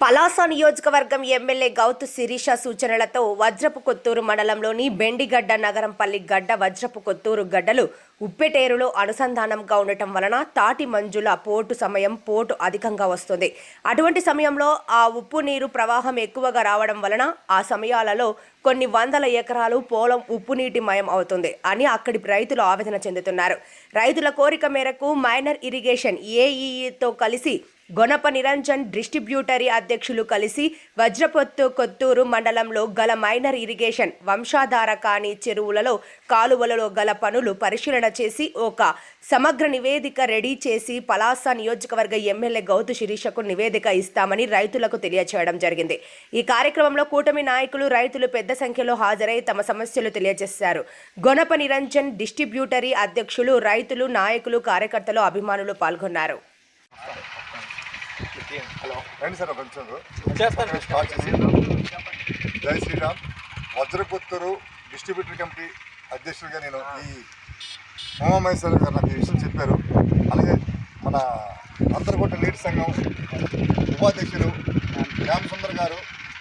పలాస నియోజకవర్గం ఎమ్మెల్యే గౌతు శిరీష సూచనలతో వజ్రపు కొత్తూరు మండలంలోని బెండిగడ్డ నగరంపల్లి గడ్డ వజ్రపు కొత్తూరు గడ్డలు ఉప్పెటేరులో అనుసంధానంగా ఉండటం వలన తాటి మంజుల పోటు సమయం పోటు అధికంగా వస్తుంది. అటువంటి సమయంలో ఆ ఉప్పు నీరు ప్రవాహం ఎక్కువగా రావడం వలన ఆ సమయాలలో కొన్ని వందల ఎకరాలు పొలం ఉప్పు నీటి మయం అవుతుంది అని అక్కడి రైతులు ఆవేదన చెందుతున్నారు. రైతుల కోరిక మేరకు మైనర్ ఇరిగేషన్ ఏఈఈతో కలిసి గొనప నిరంజన్ డిస్ట్రిబ్యూటరీ అధ్యక్షులు కలిసి వజ్రపొత్తు కొత్తూరు మండలంలో గల మైనర్ ఇరిగేషన్ వంశాధార కాని చెరువులలో కాలువలలో గల పనులు పరిశీలన చేసి ఒక సమగ్ర నివేదిక రెడీ చేసి పలాస నియోజకవర్గ ఎమ్మెల్యే గౌతు శిరీషకు నివేదిక ఇస్తామని రైతులకు తెలియచేయడం జరిగింది. ఈ కార్యక్రమంలో కూటమి నాయకులు రైతులు పెద్ద సంఖ్యలో హాజరై తమ సమస్యలు తెలియజేశారు. గొనప నిరంజన్ డిస్ట్రిబ్యూటరీ అధ్యక్షులు రైతులు నాయకులు కార్యకర్తలు అభిమానులు పాల్గొన్నారు. హలో. రండి సార్ ఒక నిమిషం. స్టార్ట్ చేసి. జై శ్రీరామ్. వజ్రపుత్తూరు డిస్ట్రిబ్యూటర్ కమిటీ అధ్యక్షుడిగా నేను ఈ ఉమామహేశ్వర గారు నాకు ఈ విషయం చెప్పారు. అలాగే మన అంతర్గొట్ట నీటి సంఘం ఉపాధ్యక్షులు రామసుందర్ గారు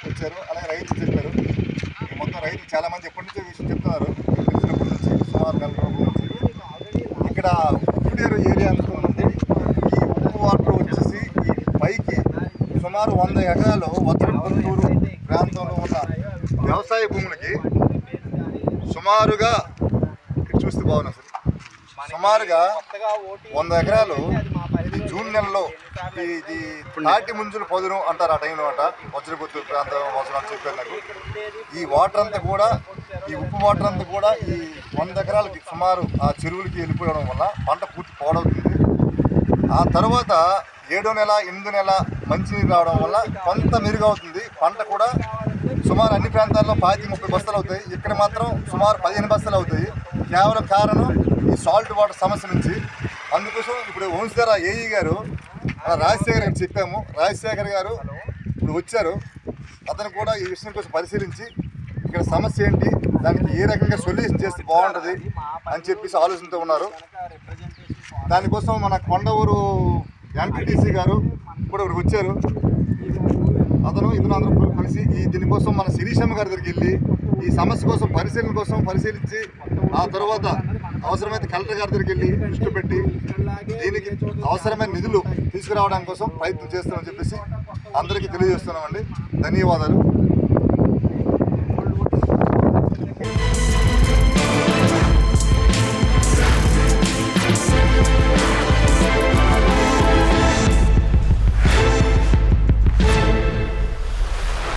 వచ్చారు. అలాగే రైతులు చెప్పారు. మొత్తం రైతులు చాలా మంది ఎప్పటి నుంచో విషయం చెప్తున్నారు. తెలిసినప్పటి నుంచి సుమారు నెల రోజుల నుంచి. ఇక్కడ ఏరియా అనుకున్నది ఈ ఉప్పు వాటర్ వచ్చేసి ఈ పైకి సుమారు వంద ఎకరాలు వత్తూరు ప్రాంతంలో ఉన్న వ్యవసాయ భూములకి సుమారుగా చూస్తే బాగున్నా సార్ సుమారుగా వంద ఎకరాలు ఇది జూన్ నెలలో ఇది నాటి ముంజులు పొదును అంటారు ఆ టైంలో అంట వజ్రపుత్తూరు ప్రాంతం అవసరం అని చెప్పారు నాకు. ఈ వాటర్ అంతా కూడా ఈ ఉప్పు వాటర్ అంతా కూడా ఈ వంద ఎకరాలకి సుమారు ఆ చెరువులకి వెళ్ళిపోవడం వల్ల పంట పూర్తి పోడవుతుంది. ఆ తర్వాత ఏడో నెల ఎనిమిది నెల మంచినీరు రావడం వల్ల కొంత మెరుగవుతుంది. పంట కూడా సుమారు అన్ని ప్రాంతాల్లో పాతి ముప్పై బస్తాలు అవుతాయి. ఇక్కడ మాత్రం సుమారు పదిహేను బస్తాలు అవుతాయి. కేవలం కారణం ఈ సాల్ట్ వాటర్ సమస్య నుంచి. అందుకోసం ఇప్పుడు వంశధార ఏఈ గారు రాజశేఖర్ గారికి చెప్పాము. రాజశేఖర్ గారు ఇప్పుడు వచ్చారు. అతను కూడా ఈ విషయం కోసం పరిశీలించి ఇక్కడ సమస్య ఏంటి దానికి ఏ రకంగా సొల్యూషన్ చేస్తే బాగుంటుంది అని చెప్పేసి ఆలోచనతో ఉన్నారు. దానికోసం మన కొండవూరు ఎంపీటీసీ గారు ఇప్పుడు ఇక్కడికి వచ్చారు. అతను ఇతను అందరూ కలిసి ఈ దీనికోసం మన శిరీషమ్మ గారి దగ్గరికి వెళ్ళి ఈ సమస్య కోసం పరిశీలన కోసం పరిశీలించి ఆ తర్వాత అవసరమైతే కలెక్టర్ గారి దగ్గరికి వెళ్ళి దృష్టి పెట్టి దీనికి అవసరమైన నిధులు తీసుకురావడానికి కోసం ప్రయత్నం చేస్తామని చెప్పేసి అందరికీ తెలియజేస్తున్నామండి. ధన్యవాదాలు.